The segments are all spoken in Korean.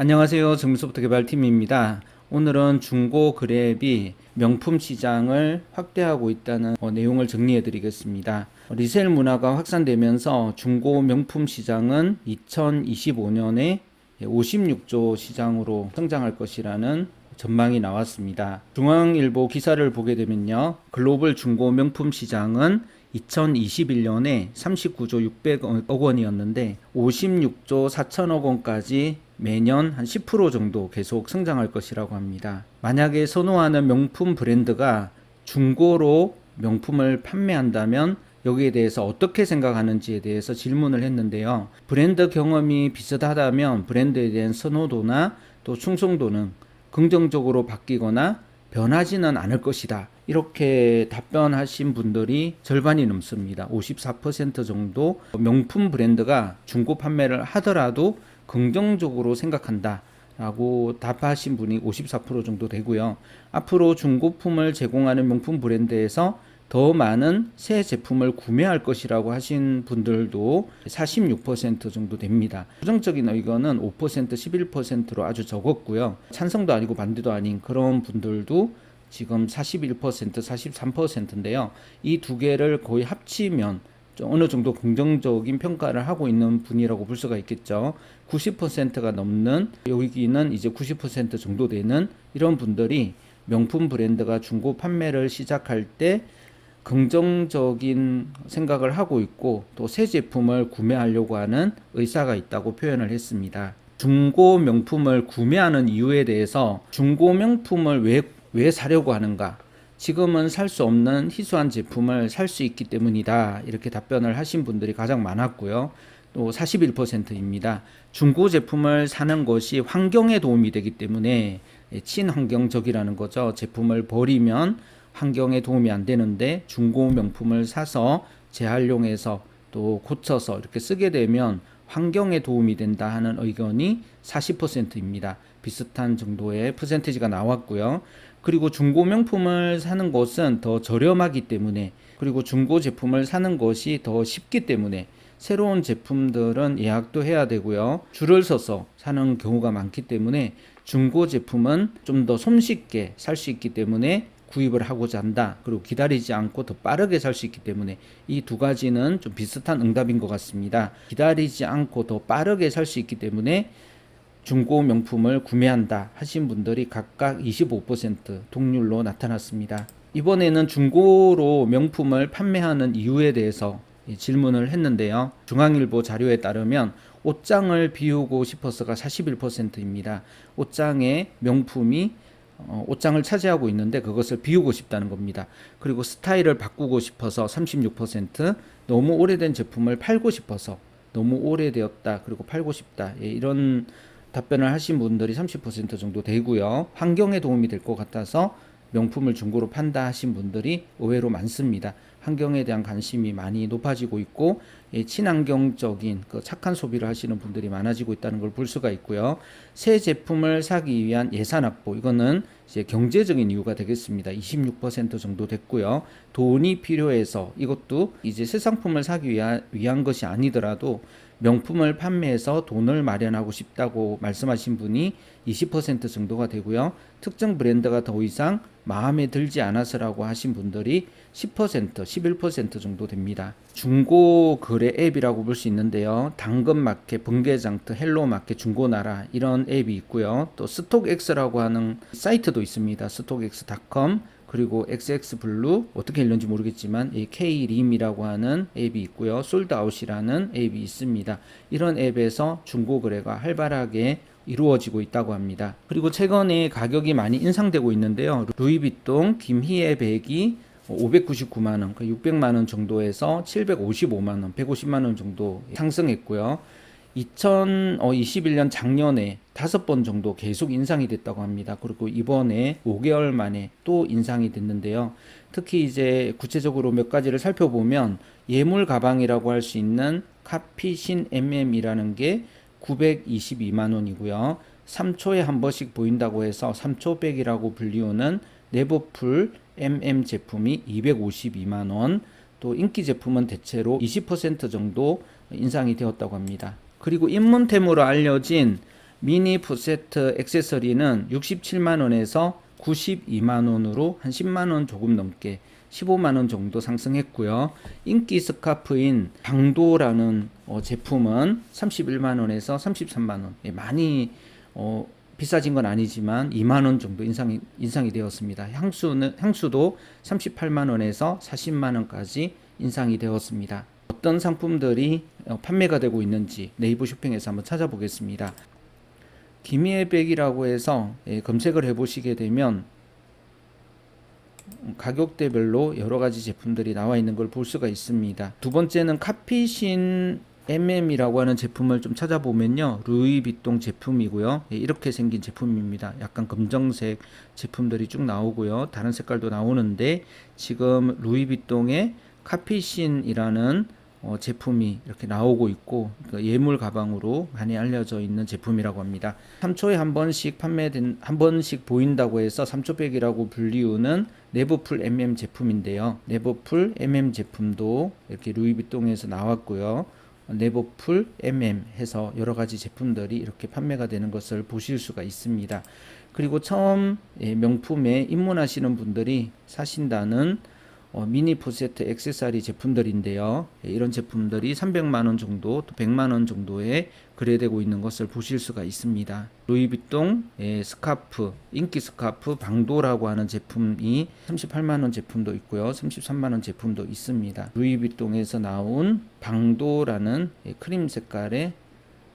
안녕하세요. 정비소프트 개발팀입니다. 오늘은 중고 거래앱이 명품 시장을 확대하고 있다는 어, 내용을 정리해 드리겠습니다. 리셀 문화가 확산되면서 중고 명품 시장은 2025년에 56조 시장으로 성장할 것이라는 전망이 나왔습니다. 중앙일보 기사를 보게 되면요. 글로벌 중고 명품 시장은 2021년에 39조 600억 원이었는데 56조 4천억 원까지 매년 한 10% 정도 계속 성장할 것이라고 합니다. 만약에 선호하는 명품 브랜드가 중고로 명품을 판매한다면 여기에 대해서 어떻게 생각하는지에 대해서 질문을 했는데요. 브랜드 경험이 비슷하다면 브랜드에 대한 선호도나 또 충성도는 긍정적으로 바뀌거나 변하지는 않을 것이다. 이렇게 답변하신 분들이 절반이 넘습니다. 54% 정도 명품 브랜드가 중고 판매를 하더라도 긍정적으로 생각한다. 라고 답하신 분이 54% 정도 되고요. 앞으로 중고품을 제공하는 명품 브랜드에서 더 많은 새 제품을 구매할 것이라고 하신 분들도 46% 정도 됩니다. 부정적인 의견은 5%, 11%로 아주 적었고요. 찬성도 아니고 반대도 아닌 그런 분들도 지금 41%, 43%인데요. 이 두 개를 거의 합치면 좀 어느 정도 긍정적인 평가를 하고 있는 분이라고 볼 수가 있겠죠. 90%가 넘는 여기는 이제 90% 정도 되는 이런 분들이 명품 브랜드가 중고 판매를 시작할 때 긍정적인 생각을 하고 있고 또 새 제품을 구매하려고 하는 의사가 있다고 표현을 했습니다. 중고 명품을 구매하는 이유에 대해서 중고 명품을 왜, 왜 사려고 하는가? 지금은 살 수 없는 희소한 제품을 살 수 있기 때문이다. 이렇게 답변을 하신 분들이 가장 많았고요. 또 41%입니다. 중고 제품을 사는 것이 환경에 도움이 되기 때문에 친환경적이라는 거죠. 제품을 버리면 환경에 도움이 안 되는데 중고 명품을 사서 재활용해서 또 고쳐서 이렇게 쓰게 되면 환경에 도움이 된다 하는 의견이 40%입니다. 비슷한 정도의 퍼센티지가 나왔고요. 그리고 중고 명품을 사는 것은 더 저렴하기 때문에 그리고 중고 제품을 사는 것이 더 쉽기 때문에 새로운 제품들은 예약도 해야 되고요. 줄을 서서 사는 경우가 많기 때문에 중고 제품은 좀 더 손쉽게 살 수 있기 때문에 구입을 하고자 한다. 그리고 기다리지 않고 더 빠르게 살 수 있기 때문에 이 두 가지는 좀 비슷한 응답인 것 같습니다. 기다리지 않고 더 빠르게 살 수 있기 때문에 중고 명품을 구매한다 하신 분들이 각각 25% 동률로 나타났습니다. 이번에는 중고로 명품을 판매하는 이유에 대해서 질문을 했는데요. 중앙일보 자료에 따르면 옷장을 비우고 싶어서가 41%입니다. 옷장에 명품이 어, 옷장을 차지하고 있는데 그것을 비우고 싶다는 겁니다. 그리고 스타일을 바꾸고 싶어서 36%, 너무 오래된 제품을 팔고 싶어서 너무 오래되었다 그리고 팔고 싶다 예, 이런 답변을 하신 분들이 30% 정도 되고요. 환경에 도움이 될 것 같아서 명품을 중고로 판다 하신 분들이 의외로 많습니다. 환경에 대한 관심이 많이 높아지고 있고 예, 친환경적인 그 착한 소비를 하시는 분들이 많아지고 있다는 걸 볼 수가 있고요. 새 제품을 사기 위한 예산 확보 이거는 이제 경제적인 이유가 되겠습니다. 26% 정도 됐고요. 돈이 필요해서 이것도 이제 새 상품을 사기 위한, 위한 것이 아니더라도 명품을 판매해서 돈을 마련하고 싶다고 말씀하신 분이 20% 정도가 되고요. 특정 브랜드가 더 이상 마음에 들지 않아서라고 하신 분들이 10%, 11% 정도 됩니다. 중고 거래 앱이라고 볼 수 있는데요. 당근마켓, 번개장터, 헬로마켓, 중고나라 이런 앱이 있고요. 또 스톡엑스라고 하는 사이트도 있습니다. 스톡엑스.com 그리고 XX블루 어떻게 읽는지 모르겠지만 이 K림이라고 하는 앱이 있고요. 솔드아웃이라는 앱이 있습니다. 이런 앱에서 중고 거래가 활발하게 이루어지고 있다고 합니다. 그리고 최근에 가격이 많이 인상되고 있는데요. 루이비통 김희애 백이 599만 원, 600만 원 정도에서 755만 원, 150만 원 정도 상승했고요. 2021년 작년에 다섯 번 정도 계속 인상이 됐다고 합니다. 그리고 이번에 5개월 만에 또 인상이 됐는데요. 특히 이제 구체적으로 몇 가지를 살펴보면 예물 가방이라고 할 수 있는 카피신 MM이라는 게 922만 원이고요. 3초에 한 번씩 보인다고 해서 3초백이라고 불리우는 네버풀 MM 제품이 252만 원, 또 인기 제품은 대체로 20% 정도 인상이 되었다고 합니다. 그리고 입문템으로 알려진 미니 풋세트 액세서리는 67만 원에서 92만 원으로 한 10만 원 조금 넘게 15만 원 정도 상승했고요. 인기 스카프인 방도라는 어, 제품은 31만 원에서 33만 원. 예, 많이 어, 비싸진 건 아니지만 2만 원 정도 인상이 인상이 되었습니다. 향수는 향수도 38만 원에서 40만 원까지 인상이 되었습니다. 어떤 상품들이 어, 판매가 되고 있는지 네이버 쇼핑에서 한번 찾아보겠습니다. 기미의 백이라고 해서 예, 검색을 해보시게 되면 가격대별로 여러 가지 제품들이 나와 있는 걸 볼 수가 있습니다. 두 번째는 카피신 MM이라고 하는 제품을 좀 찾아보면요. 루이비통 제품이고요. 예, 이렇게 생긴 제품입니다. 약간 검정색 제품들이 쭉 나오고요. 다른 색깔도 나오는데 지금 루이비통의 카피신이라는 어, 제품이 이렇게 나오고 있고 그 예물 가방으로 많이 알려져 있는 제품이라고 합니다. 3초에 한 번씩 판매된 한 번씩 보인다고 해서 3초백이라고 불리우는 네버풀 MM 제품인데요. 네버풀 MM 제품도 이렇게 루이비통에서 나왔고요. 네버풀 MM 해서 여러 가지 제품들이 이렇게 판매가 되는 것을 보실 수가 있습니다. 그리고 처음 예, 명품에 입문하시는 분들이 사신다는 어, 미니 포세트 액세서리 제품들인데요. 예, 이런 제품들이 300만 원 정도 또 100만 원 정도에 거래되고 있는 것을 보실 수가 있습니다. 루이비통 예, 스카프, 인기 스카프 방도라고 하는 제품이 38만 원 제품도 있고요. 33만 원 제품도 있습니다. 루이비통에서 나온 방도라는 예, 크림 색깔의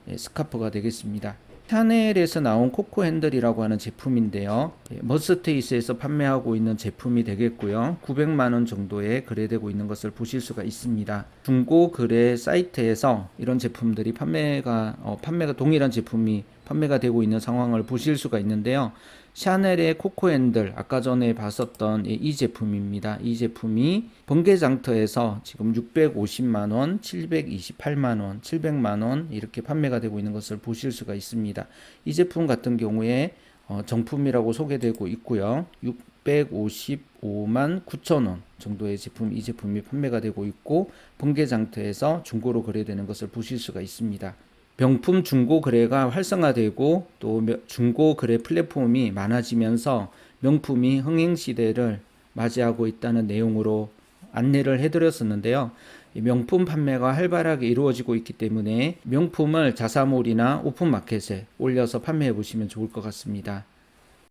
예, 스카프가 되겠습니다. 샤넬에서 나온 코코 핸들이라고 하는 제품인데요. 예, 머스테이스에서 판매하고 있는 제품이 되겠고요. 900만 원 정도에 거래되고 있는 것을 보실 수가 있습니다. 중고 거래 사이트에서 이런 제품들이 판매가 어, 판매가 동일한 제품이 판매가 되고 있는 상황을 보실 수가 있는데요. 샤넬의 코코 핸들 아까 전에 봤었던 이- 이 제품입니다. 이 제품이 번개장터에서 지금 650만 원, 728만 원, 700만 원 이렇게 판매가 되고 있는 것을 보실 수가 있습니다. 이 제품 같은 경우에 어, 정품이라고 소개되고 있고요. 655만 9천 원 정도의 제품 이 제품이 판매가 되고 있고 번개장터에서 중고로 거래되는 것을 보실 수가 있습니다. 명품 중고 거래가 활성화되고 또 며- 중고 거래 플랫폼이 많아지면서 명품이 흥행 시대를 맞이하고 있다는 내용으로 안내를 해드렸었는데요. 이 명품 판매가 활발하게 이루어지고 있기 때문에 명품을 자사몰이나 오픈마켓에 올려서 판매해 보시면 좋을 것 같습니다.